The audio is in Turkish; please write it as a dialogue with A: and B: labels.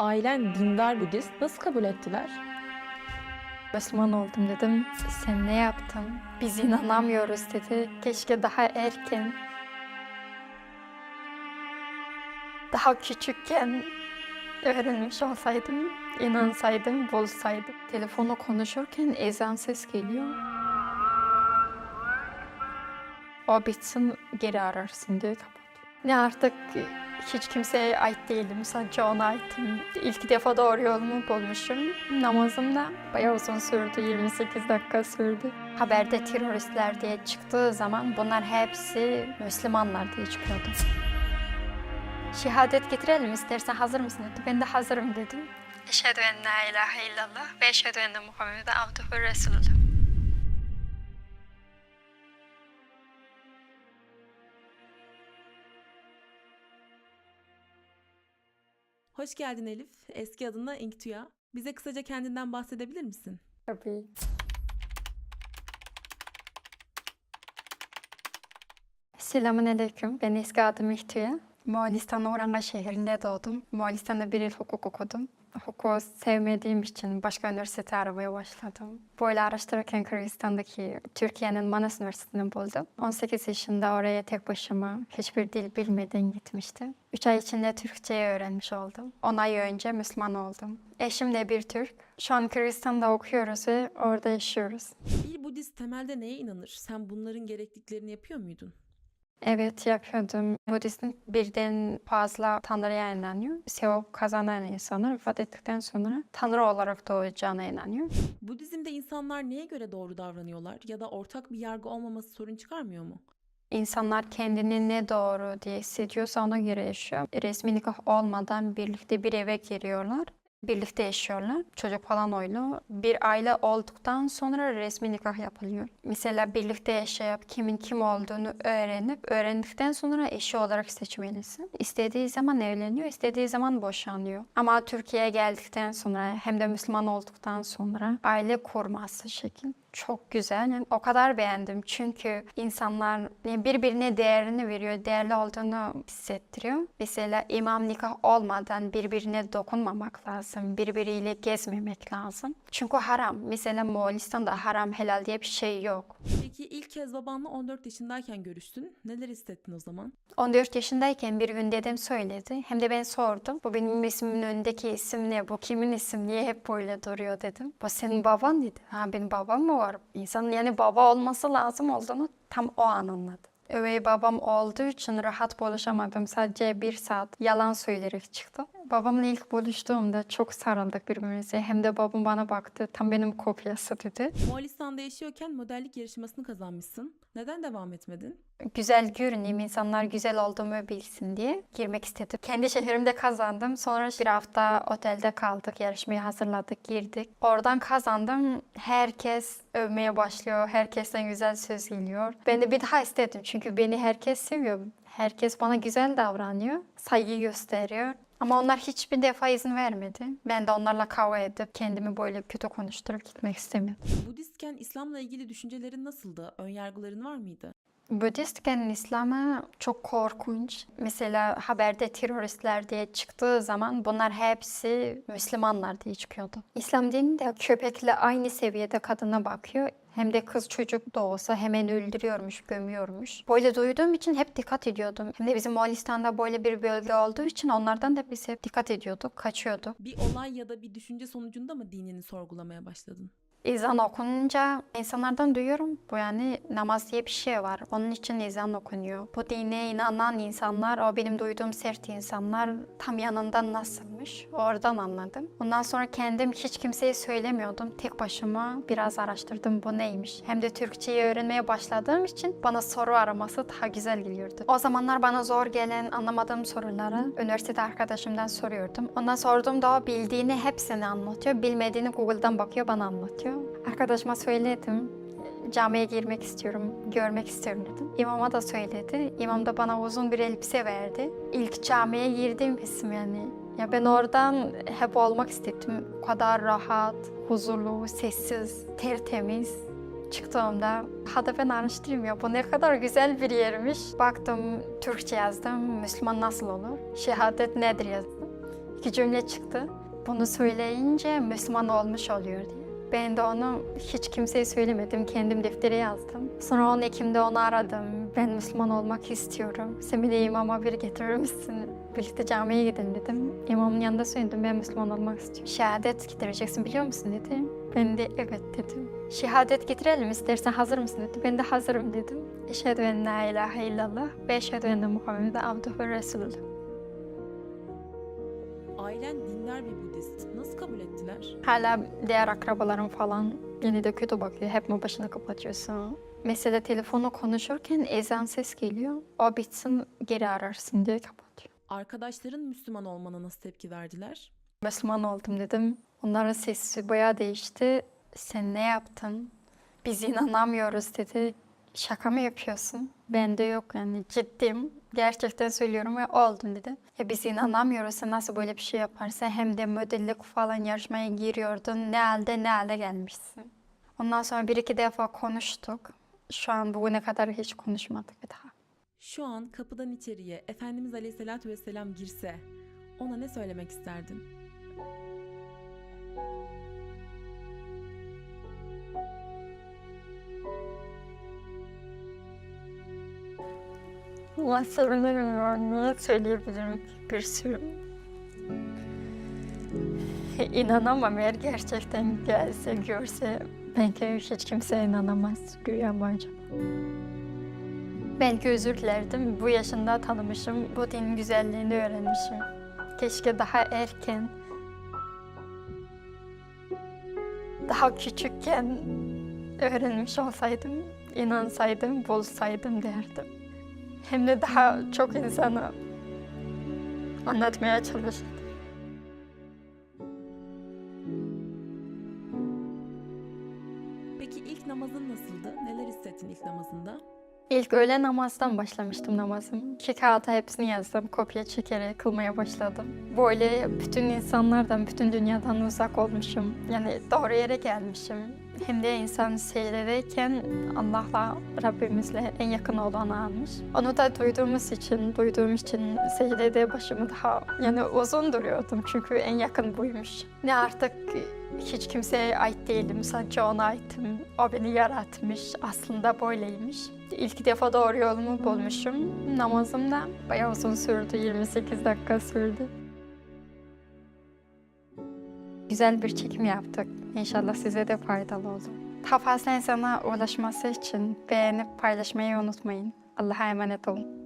A: Ailen dindar Budist. Nasıl kabul ettiler?
B: Müslüman oldum dedim. Sen ne yaptın? Biz inanamıyoruz dedi. Keşke daha erken. Daha küçükken öğrenmiş olsaydım, inansaydım, bulsaydım. Telefonu konuşurken ezan ses geliyor. O bitsin geri ararsın diye kapat. Ne artık hiç kimseye ait değilim. Sadece ona aitim. İlk defa doğru yolumu bulmuşum. Namazım da bayağı uzun sürdü. 28 dakika sürdü. Haberde teröristler diye çıktığı zaman bunlar hepsi Müslümanlar diye çıkıyordu. Şehadet getirelim istersen hazır mısın dedi. Ben de hazırım dedim. Eşhedü en la ilahe illallah ve eşhedü enne Muhammeden abduhu resulullah.
A: Hoş geldin Elif. Eski adına İnktuya. Bize kısaca kendinden bahsedebilir misin?
B: Tabii. Selamun Aleyküm. Ben eski adım İhtiya. Moğolistan Oranga şehrinde doğdum. Moğolistan'da bir yıl hukuk okudum. Hukuku sevmediğim için başka üniversite aramaya başladım. Böyle araştırırken Kırgızistan'daki Türkiye'nin Manas Üniversitesi'ni buldum. 18 yaşında oraya tek başıma hiçbir dil bilmeden gitmiştim. 3 ay içinde Türkçeyi öğrenmiş oldum. 10 ay önce Müslüman oldum. Eşim de bir Türk. Şu an Kırgızistan'da okuyoruz ve orada yaşıyoruz.
A: Bir Budist temelde neye inanır? Sen bunların gerekliliklerini yapıyor muydun?
B: Evet yapıyordum. Budizm birden fazla Tanrı'ya inanıyor. Sevap kazanan insanlar vefat ettikten sonra Tanrı olarak doğacağına inanıyor.
A: Budizm'de insanlar neye göre doğru davranıyorlar ya da ortak bir yargı olmaması sorun çıkarmıyor mu?
B: İnsanlar kendini ne doğru diye hissediyorsa ona göre yaşıyor. Resmi nikah olmadan birlikte bir eve giriyorlar. Birlikte yaşıyorlar. Çocuk falan oylu. Bir aile olduktan sonra resmi nikah yapılıyor. Mesela birlikte yaşayıp kimin kim olduğunu öğrenip öğrendikten sonra eşi olarak seçmelisin. İstediği zaman evleniyor, istediği zaman boşanıyor. Ama Türkiye'ye geldikten sonra hem de Müslüman olduktan sonra aile kurması şekil çok güzel. O kadar beğendim çünkü insanlar birbirine değerini veriyor, değerli olduğunu hissettiriyor. Mesela imam nikah olmadan birbirine dokunmamak lazım, birbiriyle gezmemek lazım. Çünkü haram. Mesela Moğolistan'da haram helal diye bir şey yok.
A: Peki ilk kez babanla 14 yaşındayken görüştün. Neler hissettin o zaman?
B: 14 yaşındayken bir gün dedem söyledi. Hem de ben sordum. Bu benim ismimin önündeki isim ne? Bu kimin ismi? Niye hep böyle duruyor dedim. Bu senin baban dedi. Ha benim babam mı var? İnsanın yani baba olması lazım olduğunu tam o an anladım. Üvey babam olduğu için rahat buluşamadım. Sadece bir saat yalan söyleyerek çıktım. Babamla ilk buluştuğumda çok sarıldık birbirimize. Hem de babam bana baktı. Tam benim kopyası dedi.
A: Moğolistan'da yaşıyorken modellik yarışmasını kazanmışsın. Neden devam etmedin?
B: güzel görüneyim, insanlar güzel olduğumu bilsin diye girmek istedim. Kendi şehrimde kazandım. Sonra bir hafta otelde kaldık, yarışmaya hazırladık, girdik. Oradan kazandım. Herkes övmeye başlıyor, herkesten güzel söz geliyor. Ben de bir daha istedim çünkü beni herkes seviyor. Herkes bana güzel davranıyor, saygı gösteriyor. Ama onlar hiçbir defa izin vermedi. Ben de onlarla kavga edip kendimi böyle kötü konuşturup gitmek istemiyordum.
A: Budistken İslam'la ilgili düşüncelerin nasıldı? Önyargıların var mıydı?
B: Budistken İslam'a çok korkunç. Mesela haberde teröristler diye çıktığı zaman bunlar hepsi Müslümanlar diye çıkıyordu. İslam dininde köpekle aynı seviyede kadına bakıyor. Hem de kız çocuk da olsa hemen öldürüyormuş, gömüyormuş. Böyle duyduğum için hep dikkat ediyordum. Hem de bizim Moğolistan'da böyle bir bölge olduğu için onlardan da biz hep dikkat ediyorduk, kaçıyorduk.
A: Bir olay ya da bir düşünce sonucunda mı dinini sorgulamaya başladın?
B: Ezan okununca insanlardan duyuyorum bu yani namaz diye bir şey var. Onun için ezan okunuyor. Bu dine inanan insanlar, o benim duyduğum sert insanlar tam yanından nasılmış oradan anladım. Ondan sonra kendim hiç kimseye söylemiyordum. Tek başıma biraz araştırdım bu neymiş. Hem de Türkçeyi öğrenmeye başladığım için bana soru araması daha güzel geliyordu. O zamanlar bana zor gelen anlamadığım soruları üniversitede arkadaşımdan soruyordum. Ondan sorduğumda o bildiğini hepsini anlatıyor. Bilmediğini Google'dan bakıyor bana anlatıyor. Arkadaşıma söyledim. Camiye girmek istiyorum, görmek istiyorum dedim. İmama da söyledi. İmam da bana uzun bir elbise verdi. İlk camiye girdiğim isim yani. Ya ben oradan hep olmak istedim. O kadar rahat, huzurlu, sessiz, tertemiz. Çıktığımda hadi ben araştırayım ya bu ne kadar güzel bir yermiş. Baktım Türkçe yazdım, Müslüman nasıl olur? Şehadet nedir yazdım. iki cümle çıktı. Bunu söyleyince Müslüman olmuş oluyor diye. Ben de onu hiç kimseye söylemedim. Kendim deftere yazdım. Sonra 10 Ekim'de onu aradım. Ben Müslüman olmak istiyorum. Sen de imama bir getirir misin? Birlikte camiye gidelim dedim. İmamın yanında söyledim ben Müslüman olmak istiyorum. Şehadet getireceksin biliyor musun dedi. Ben de evet dedim. Şehadet getirelim istersen hazır mısın dedi. Ben de hazırım dedim. Eşhedü en la ilahe illallah ve eşhedü enne Muhammeden abduhu resulü.
A: Ailen dindar bir Budist. Nasıl kabul ettiler?
B: Hala diğer akrabalarım falan yine de kötü bakıyor. Hep mi başını kapatıyorsun? Mesela telefonu konuşurken ezan ses geliyor. O bitsin geri ararsın diye kapatıyor.
A: Arkadaşların Müslüman olmana nasıl tepki verdiler?
B: Müslüman oldum dedim. Onların sesi bayağı değişti. Sen ne yaptın? Biz inanamıyoruz dedi. Şaka mı yapıyorsun? Ben de yok yani ciddiyim. Gerçekten söylüyorum ve oldum dedi. Ya biz inanamıyoruz sen nasıl böyle bir şey yaparsın? Hem de modellik falan yarışmaya giriyordun. Ne halde ne hale gelmişsin. Ondan sonra bir iki defa konuştuk. Şu an bugüne kadar hiç konuşmadık bir daha.
A: Şu an kapıdan içeriye Efendimiz Aleyhisselatü Vesselam girse ona ne söylemek isterdin?
B: Allah sorunlarım var. Ne söyleyebilirim? Bir sürü. İnanamam eğer gerçekten gelse, görse. Belki hiç kimse inanamaz. Güya acaba? Belki özür dilerdim. Bu yaşında tanımışım. Bu dinin güzelliğini öğrenmişim. Keşke daha erken, daha küçükken öğrenmiş olsaydım, inansaydım, bulsaydım derdim. Hem de daha çok insana anlatmaya çalıştım.
A: Peki ilk namazın nasıldı? Neler hissettin ilk namazında?
B: İlk öğle namazdan başlamıştım namazım. İki kağıta hepsini yazdım, kopya çekerek kılmaya başladım. Böyle bütün insanlardan, bütün dünyadan uzak olmuşum. Yani doğru yere gelmişim. Hem de insan secdedeyken Allah'la, Rabbimizle en yakın olanı almış. Onu da duyduğumuz için, duyduğum için secdede başımı daha yani uzun duruyordum. Çünkü en yakın buymuş. Ne artık hiç kimseye ait değilim. Sadece ona aitim. O beni yaratmış. Aslında böyleymiş. İlk defa doğru yolumu bulmuşum. Namazım da bayağı uzun sürdü. 28 dakika sürdü. Güzel bir çekim yaptık. İnşallah size de faydalı olur. Daha fazla ulaşması için beğenip paylaşmayı unutmayın. Allah'a emanet olun.